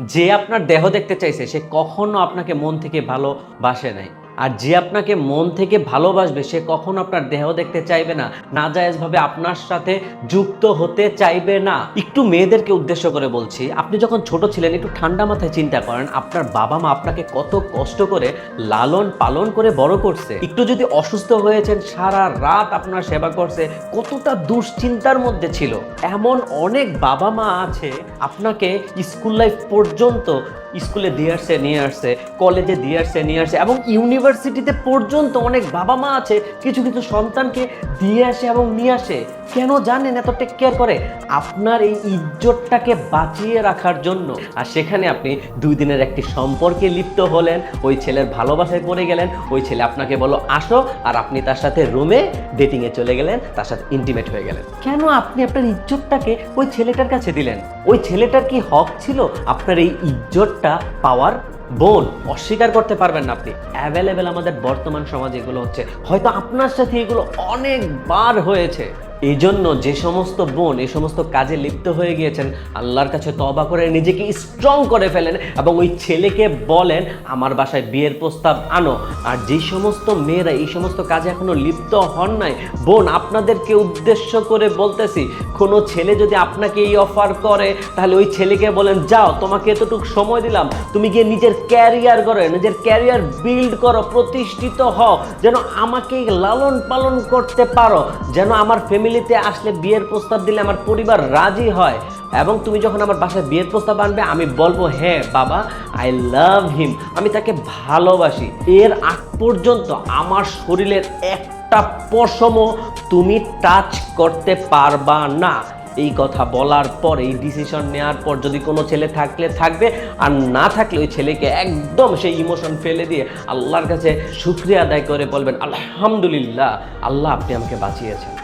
যে আপনার দেহ দেখতে চাইছে সে কখনো আপনাকে মন থেকে ভালোবাসে নাই। আর যে আপনাকে মন থেকে ভালোবাসবে, সে কখনো আপনার দেহ দেখতে চাইবে না, নাজায়েজভাবে আপনার সাথে যুক্ত হতে চাইবে না। একটু মেয়েদেরকে উদ্দেশ্য করে বলছি, আপনি যখন ছোট ছিলেন, একটু ঠান্ডা মাথায় চিন্তা করেন, আপনার বাবা মা আপনাকে কত কষ্ট করে লালন পালন করে বড় করছে। একটু যদি অসুস্থ হয়েছেন, সারা রাত আপনার সেবা করছে, কতটা দুশ্চিন্তার মধ্যে ছিল। এমন অনেক বাবা মা আছে, আপনাকে স্কুল লাইফ পর্যন্ত স্কুলে দিয়ে আসছে, নিয়ে আসছে, কলেজে দিয়ে আসছে, নিয়ে আসছে, এবং ইউনিভার্সিটিতে পর্যন্ত অনেক বাবা মা আছে, কিছু কিছু সন্তানকে দিয়ে আসে এবং নিয়ে আসে। কেন জানেন এত টেক কেয়ার করে? আপনার এই ইজ্জতটাকে বাঁচিয়ে রাখার জন্য। আর সেখানে আপনি দুই দিনের একটি সম্পর্কে লিপ্ত হলেন, ওই ছেলের ভালোবাসায় পড়ে গেলেন, ওই ছেলে আপনাকে বলো আসো। আর আপনি তার সাথে রুমে ডেটিংয়ে চলে গেলেন, তার সাথে ইন্টিমেট হয়ে গেলেন। কেন আপনি আপনার ইজ্জতটাকে ওই ছেলেটার কাছে দিলেন? ওই ছেলেটার কি হক ছিল আপনার এই ইজ্জতটা পাওয়ার? বোন, অস্বীকার করতে পারবেন না আপনি। অ্যাভেলেবেল আমাদের বর্তমান সমাজে এগুলো হচ্ছে। হয়তো আপনার সাথে এগুলো অনেকবার হয়েছে। এই জন্য যে সমস্ত বোন, এই সমস্ত কাজে লিপ্ত হয়ে গিয়েছেন, আল্লাহর কাছে তবা করে নিজেকে স্ট্রং করে ফেলেন এবং ওই ছেলেকে বলেন, আমার বাসায় বিয়ের প্রস্তাব আনো। আর যে সমস্ত মেয়েরা এই সমস্ত কাজে এখনও লিপ্ত হন নাই, বোন, আপনাদেরকে উদ্দেশ্য করে বলতেছি, কোনো ছেলে যদি আপনাকে এই অফার করে, তাহলে ওই ছেলেকে বলেন, যাও, তোমাকে এতটুকু সময় দিলাম, তুমি গিয়ে নিজের ক্যারিয়ার করো নিজের ক্যারিয়ার বিল্ড করো, প্রতিষ্ঠিত হও, যেন আমাকে লালন পালন করতে পারো, যেন আমার ফ্যামিলিতে আসলে বিয়ের প্রস্তাব দিলে আমার পরিবার রাজি হয়। এবং তুমি যখন আমার বাসায় বিয়ের প্রস্তাব আনবে, আমি বলব হ্যাঁ বাবা আই লাভ হিম আমি তাকে ভালোবাসি। এর আগ পর্যন্ত আমার শরীরের একটা পশমও তুমি টাচ করতে পারবা না। এই কথা বলার পর, এই ডিসিশন নেওয়ার পর যদি কোনো ছেলে থাকলে থাকবে, আর না থাকলে ওই ছেলেকে একদম সেই ইমোশন ফেলে দিয়ে আল্লাহর কাছে শুক্রিয়া আদায় করে বলবেন, আলহামদুলিল্লাহ, আল্লাহ আপনি আমাকে বাঁচিয়েছেন।